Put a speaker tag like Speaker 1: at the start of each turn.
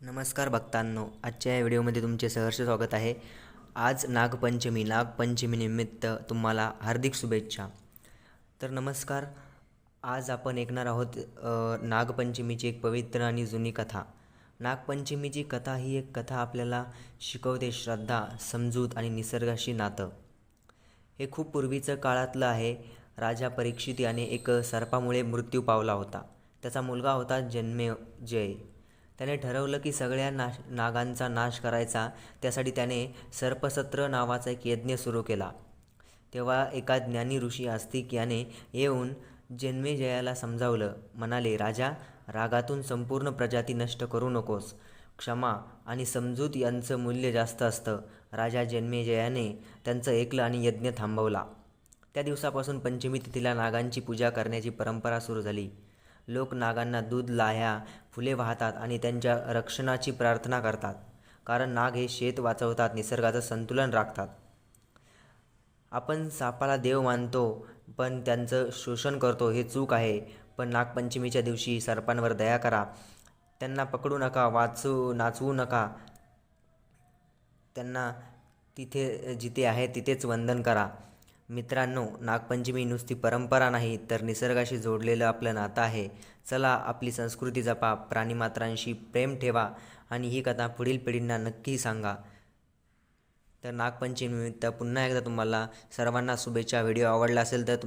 Speaker 1: नमस्कार भक्तांनो आजच्या या व्हिडिओमध्ये तुमचे सहर्ष स्वागत आहे. आज नागपंचमी नागपंचमीनिमित्त तुम्हाला हार्दिक शुभेच्छा. तर नमस्कार आज आपण ऐकणार आहोत नागपंचमीची एक पवित्र आणि जुनी कथा. नागपंचमीची कथा ही एक कथा आपल्याला शिकवते श्रद्धा समजूत आणि निसर्गाशी नातं. हे खूप पूर्वीचं काळातलं आहे. राजा परीक्षित याने एक सर्पामुळे मृत्यू पावला होता. त्याचा मुलगा होता जन्मेजय त्याने ठरवलं की सगळ्या नाश नागांचा नाश करायचा. त्यासाठी त्याने सर्पसत्र नावाचा एक यज्ञ सुरू केला. तेव्हा एका ज्ञानी ऋषी आस्तिक याने येऊन जन्मेजयाला समजावलं. म्हणाले राजा रागातून संपूर्ण प्रजाती नष्ट करू नकोस. क्षमा आणि समजूत यांचं मूल्य जास्त असतं. राजा जन्मेजयाने त्यांचं ऐकलं आणि यज्ञ थांबवला. त्या दिवसापासून पंचमी तिथीला नागांची पूजा करण्याची परंपरा सुरू झाली. लोक नागांना दूध लाह्या फुले वाहतात आणि त्यांच्या रक्षणाची प्रार्थना करतात. कारण नाग हे शेत वाचवतात निसर्गाचं संतुलन राखतात. आपण सापाला देव मानतो पण त्यांचं शोषण करतो हे चूक आहे. पण नागपंचमीच्या दिवशी सर्पांवर दया करा. त्यांना पकडू नका वाचू नाचवू नका. त्यांना तिथे जिथे आहे तिथेच वंदन करा. मित्रांनो नागपंचमी नुसती परंपरा नाही तर निसर्गाशी जोडलेलं आपलं नातं आहे. चला आपली संस्कृती जपा प्राणीमात्रांशी प्रेम ठेवा आणि ही कथा पुढील पिढींना नक्की सांगा. तर नागपंचमीनिमित्त पुन्हा एकदा तुम्हाला सर्वांना शुभेच्छा. व्हिडिओ आवडला असेल तर तुम